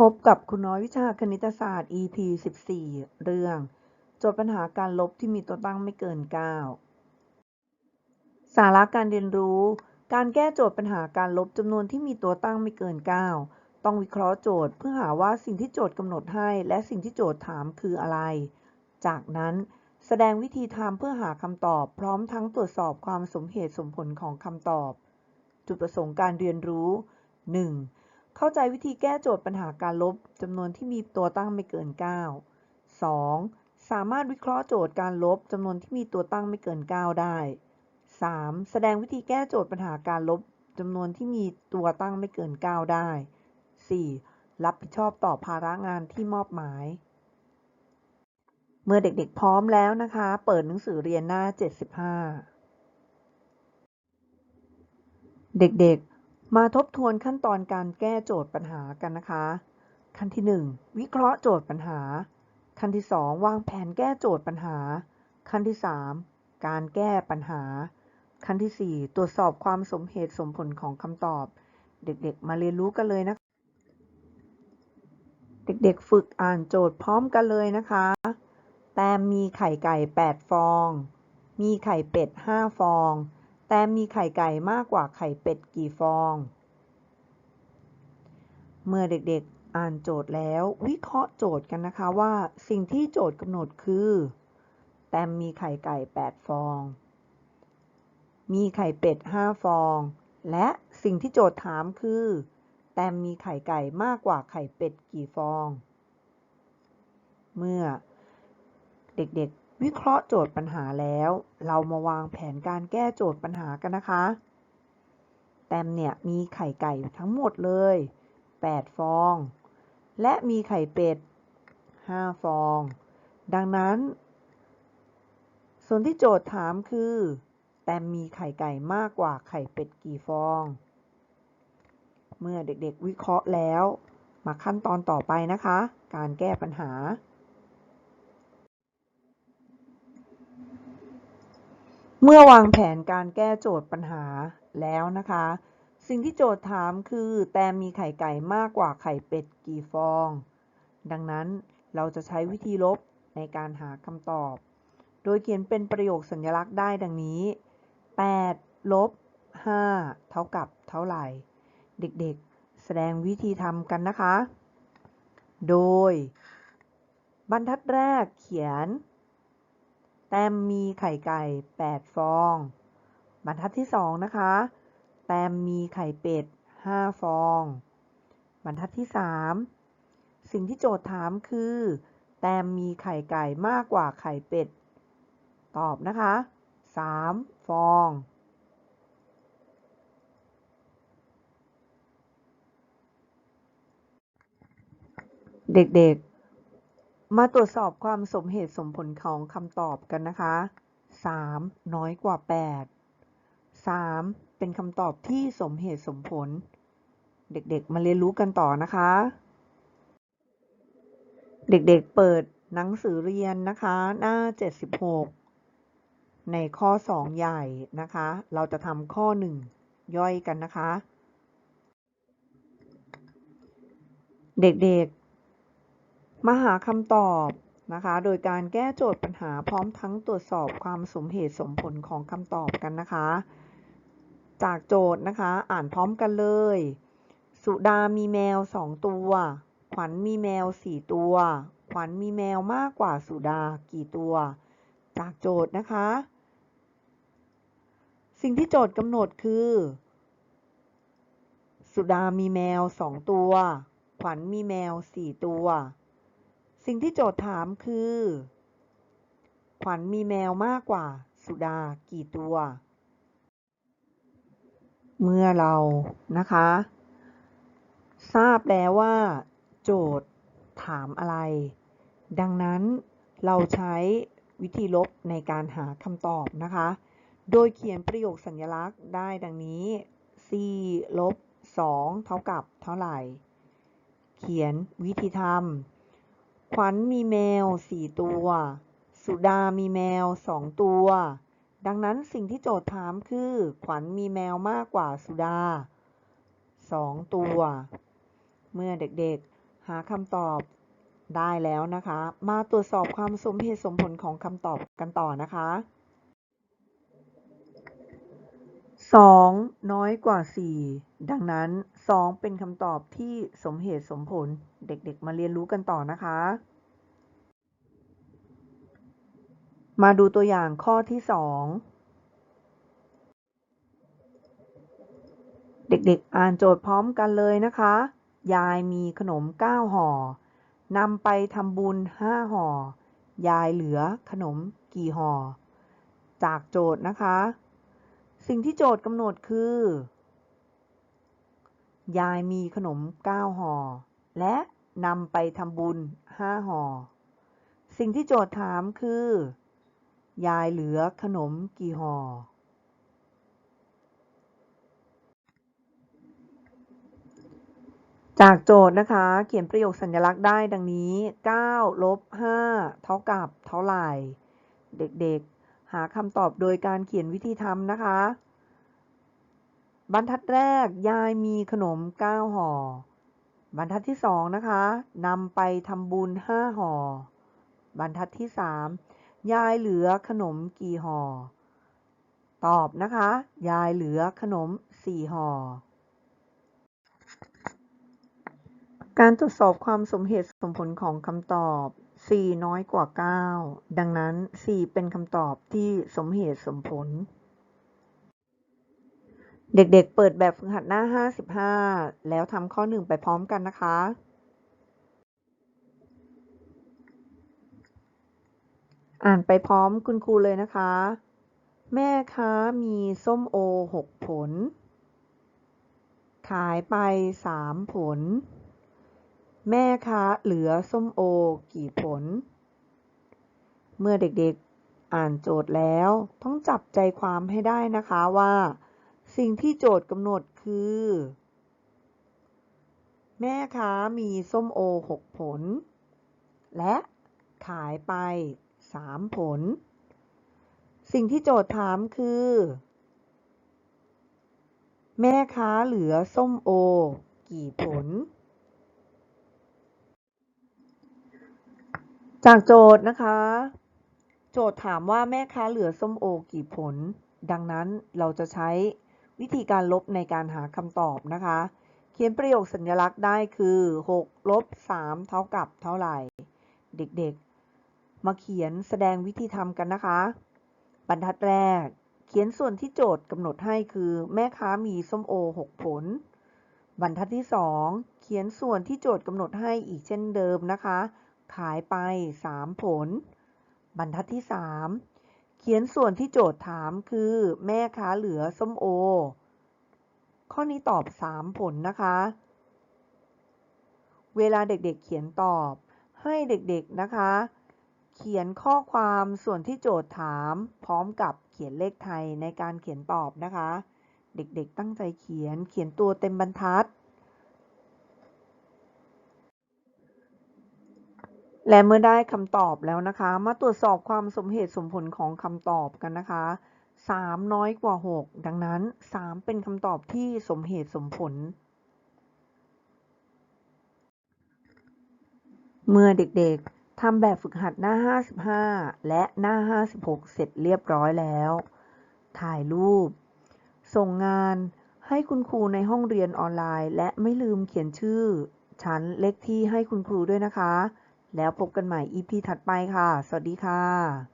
พบกับคุณน้อยวิชาคณิตศาสตร์ EP 14 เรื่อง โจทย์ปัญหาการลบที่มีตัวตั้งไม่เกิน 9 สาระการเรียนรู้ การแก้โจทย์ปัญหาการลบจำนวนที่มีตัวตั้งไม่เกิน 9 ต้องวิเคราะห์โจทย์เพื่อหาว่าสิ่งที่โจทย์กำหนดให้ และสิ่งที่โจทย์ถามคืออะไร จากนั้นแสดงวิธีทำเพื่อหาคำตอบ พร้อมทั้งตรวจสอบความสมเหตุสมผลของคำตอบ จุดประสงค์การเรียนรู้ 1. เข้าใจวิธีแก้โจทย์ปัญหาการลบจำนวนที่มีตัวตั้งไม่เกิน 9 2. สามารถวิเคราะห์โจทย์การลบจำนวนที่มีตัวตั้งไม่เกิน 9 ได้ 3. แสดงวิธีแก้โจทย์ปัญหาการลบจำนวนที่มีตัวตั้งไม่เกิน 9 ได้ 4. รับผิดชอบต่อภาระงานที่มอบหมาย เมื่อเด็กๆพร้อมแล้วนะคะ เปิดหนังสือเรียนหน้า 75 เด็กๆ มาทบทวนขั้นตอนการแก้โจทย์ปัญหากันนะคะ ขั้นที่ 1 วิเคราะห์โจทย์ปัญหา ขั้นที่ 2 วางแผนแก้โจทย์ปัญหา ขั้นที่ 3 การแก้ปัญหา ขั้นที่ 4 ตรวจสอบความสมเหตุสมผลของคำตอบ เด็กๆ มาเรียนรู้กันเลยนะคะเด็กๆ ฝึกอ่านโจทย์พร้อมกันเลยนะคะ แต้มมีไข่ไก่ 8 ฟอง มีไข่เป็ด 5 ฟอง แต้มีไข่ไก่มากกว่าไข่เป็ดกี่ฟอง เมื่อเด็กๆอ่านโจทย์แล้ว วิเคราะห์โจทย์กันนะคะว่าสิ่งที่โจทย์กำหนดคือ แต้มมีไข่ไก่ 8 ฟอง มีไข่เป็ด 5 ฟอง และสิ่งที่โจทย์ถามคือ แต้มมีไข่ไก่มากกว่าไข่เป็ดกี่ฟอง เมื่อเด็กๆ วิเคราะห์โจทย์ปัญหาแล้ว เรามาวางแผนการแก้โจทย์ปัญหากันนะคะ แต้มเนี่ยมีไข่ไก่ทั้งหมดเลย 8 ฟอง และมีไข่เป็ด 5 ฟอง ดังนั้น ส่วนที่โจทย์ถามคือ แต้มมีไข่ไก่มากกว่าไข่เป็ดกี่ฟอง เมื่อเด็กๆวิเคราะห์แล้ว มาขั้นตอนต่อไปนะคะ การแก้ปัญหา เมื่อวางแผนการแก้โจทย์ปัญหาแล้วนะคะ สิ่งที่โจทย์ถามคือ แต้มมีไข่ไก่มากกว่าไข่เป็ดกี่ฟอง ดังนั้นเราจะใช้วิธีลบในการหาคำตอบ โดยเขียนเป็นประโยคสัญลักษณ์ได้ดังนี้ 8 ลบ 5 เท่ากับเท่าไหร่ เด็กๆ แสดงวิธีทำกันนะคะ โดย บรรทัดแรกเขียน แต้มมีไข่ไก่ 8 ฟอง บรรทัดที่ 2 นะคะ แต้มมีไข่เป็ด 5 ฟอง บรรทัดที่ 3 สิ่งที่โจทย์ถามคือ แต้มมีไข่ไก่มากกว่าไข่เป็ด ตอบนะคะ 3 ฟอง เด็กๆ มาตรวจสอบความสมเหตุสมผลของคำตอบกันนะคะ 3 น้อยกว่า 8 3 เป็นคำตอบที่สมเหตุสมผล เด็กๆ มาเรียนรู้กันต่อนะคะ เด็กๆ เปิดหนังสือเรียนนะคะ หน้า 76 ในข้อ 2 ใหญ่นะคะ เราจะทำข้อ 1 ย่อยกันนะคะ เด็กๆ มาหาคำตอบนะคะ โดยการแก้โจทย์ปัญหาพร้อมทั้งตรวจสอบความสมเหตุสมผลของคำตอบกันนะคะ จากโจทย์นะคะ อ่านพร้อมกันเลย สุดามีแมวสองตัว ขวัญมีแมวสี่ตัว ขวัญมีแมวมากกว่าสุดากี่ตัว จากโจทย์นะคะ สิ่งที่โจทย์กำหนดคือ สุดามีแมวสองตัว ขวัญมีแมวสี่ตัว สิ่งที่โจทย์ถามคือ ขวัญมีแมวมากกว่า สุดากี่ตัว เมื่อเรานะคะ ทราบแล้วว่า โจทย์ถามอะไร ดังนั้นเราใช้วิธีลบในการหาคำตอบนะคะ โดยเขียนประโยคสัญลักษณ์ได้ดังนี้ 4 ลบ 2 เท่ากับเท่าไหร่ เขียนวิธีทำ ขวัญมีแมว4ตัว สุดามีแมว2ตัว ดังนั้นสิ่งที่โจทย์ถามคือ ขวัญมีแมวมากกว่าสุดา2ตัว เมื่อเด็กๆ หาคำตอบได้แล้วนะคะ มาตรวจสอบความสมเหตุสมผลของคำตอบกันต่อนะคะ 2น้อยกว่า4ดังนั้น2เป็นคำตอบที่สมเหตุสมผลเด็กๆ มาเรียนรู้กันต่อนะคะ มาดูตัวอย่างข้อที่2เด็กๆ อ่านโจทย์พร้อมกันเลยนะคะ ยายมีขนม 9ห่อนำไปทำบุญ 5ห่อ ยายเหลือขนมกี่ห่อ จากโจทย์นะคะ สิ่งที่โจทย์กำหนดคือ ยายมีขนม 9ห่อ และนำไปทำบุญ 5ห่อ สิ่งที่โจทย์ถามคือ ยายเหลือขนมกี่ห่อ จากโจทย์นะคะ เขียนประโยคสัญลักษณ์ได้ดังนี้9ลบ5เท่ากับเท่าไหร่ เด็กๆ หาคำตอบโดยการเขียนวิธีทำนะคะ บรรทัดแรกยายมีขนม 9ห่อบรรทัดที่ 2 นะคะนำไปทำบุญ 5ห่อบรรทัดที่ 3 ยายเหลือขนมกี่ห่อตอบนะคะ ยายเหลือขนม 4ห่อ การตรวจสอบความสมเหตุสมผลของคำตอบ4น้อยกว่า 9 ดังนั้น4เป็นคำตอบที่สมเหตุสมผล เด็กๆเปิดแบบฝึกหัดหน้า 55 แล้วทำข้อ 1 ไปพร้อมกันนะคะอ่านไปพร้อมคุณครูเลยนะคะ แม่ค้ามีส้มโอ6ผล ขายไป3ผล แม่ค้าเหลือส้มโอกี่ผล เมื่อเด็กๆอ่านโจทย์แล้ว ต้องจับใจความให้ได้นะคะว่า สิ่งที่โจทย์กำหนดคือ แม่ค้ามีส้มโอ6ผล และขายไป3ผล สิ่งที่โจทย์ถามคือ แม่ค้าเหลือส้มโอ กี่ผล จากโจทย์นะคะ โจทย์ถามว่าแม่ค้าเหลือส้มโอกี่ผล ดังนั้นเราจะใช้วิธีการลบในการหาคำตอบนะคะ เขียนประโยคสัญลักษณ์ได้คือ6ลบ3เท่ากับเท่าไหร่ เด็กๆ มาเขียนแสดงวิธีทำกันนะคะ บรรทัดแรก เขียนส่วนที่โจทย์กำหนดให้คือ แม่ค้ามีส้มโอ 6 ผล บรรทัดที่ 2 เขียนส่วนที่โจทย์กำหนดให้อีกเช่นเดิมนะคะ ขายไป 3 ผล บรรทัดที่ 3 เขียนส่วนที่โจทย์ถามคือ แม่ค้าเหลือส้มโอ ข้อนี้ตอบ 3 ผลนะคะ เวลาเด็กๆเขียนตอบให้เด็กๆนะคะ เขียนข้อความส่วนที่โจทย์ถาม พร้อมกับเขียนเลขไทยในการเขียนตอบนะคะ เด็กๆตั้งใจเขียนเขียนตัวเต็มบรรทัด และเมื่อได้คำตอบแล้วนะคะ มาตรวจสอบความสมเหตุสมผลของคำตอบกันนะคะ 3 น้อยกว่า 6 ดังนั้น 3 เป็นคำตอบที่สมเหตุสมผล เมื่อเด็กๆทำแบบฝึกหัดหน้า 55 และหน้า 56 เสร็จเรียบร้อยแล้ว ถ่ายรูป ส่งงานให้คุณครูในห้องเรียนออนไลน์ และไม่ลืมเขียนชื่อ ชั้นเลขที่ให้คุณครูด้วยนะคะ แล้วพบกันใหม่ EP ถัดไปค่ะ สวัสดีค่ะ